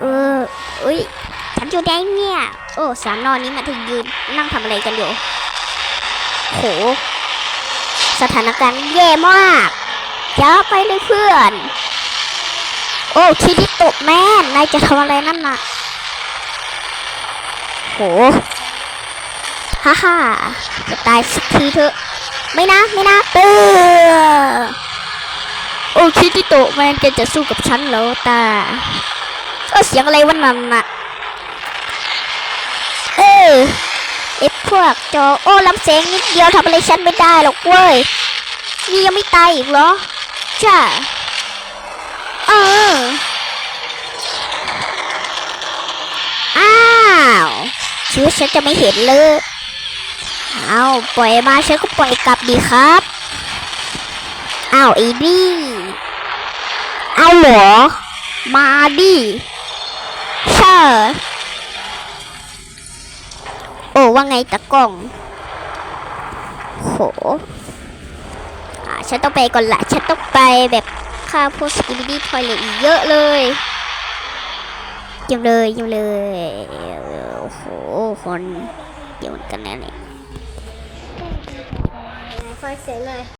เอออุ้ยฉันอยู่ได้เนี่ย โอ้สามนอนนี้มาถึงยืนนั่งทำอะไรกันอยู่โห สถานการณ์แย่มากอย่าไปเลยเพื่อน โอ้คิดิโตะแม่นายจะทำอะไรนั่นน่ะ โห ฮ่าฮ่าจะตายสักทีเถอะ ไม่นะ ไม่นะเตอโอ้ คิดิโตะแมนแกจะสู้กับฉันเหรอตาเออเสียงอะไรวันนั้นน่ะ เออไอ้พวกจอโอ้ลำเสียงนิดเดียวทำอะไรฉันไม่ได้หรอกเว้ย นี่ยังไม่ตายอีกเหรอจ้าเอออ้าวชีวิตฉันจะไม่เห็นเลยเอาปล่อยมาฉันก็ปล่อยกลับดีครับ อ้าวอ้นี่เอาเหรอมาดิใช่โอ้ว่าไงตะกล้อง โหอ่าฉันต้องไปก่อนละฉันต้องไปแบบฆ่าพวกสกิบิดี้ทอยเลยอีกเยอะเลยยี่ยมเลยยี่ยมเลย โอ้โห คนเยี่ยมกันแน่เลยไฟเสียงหน่อย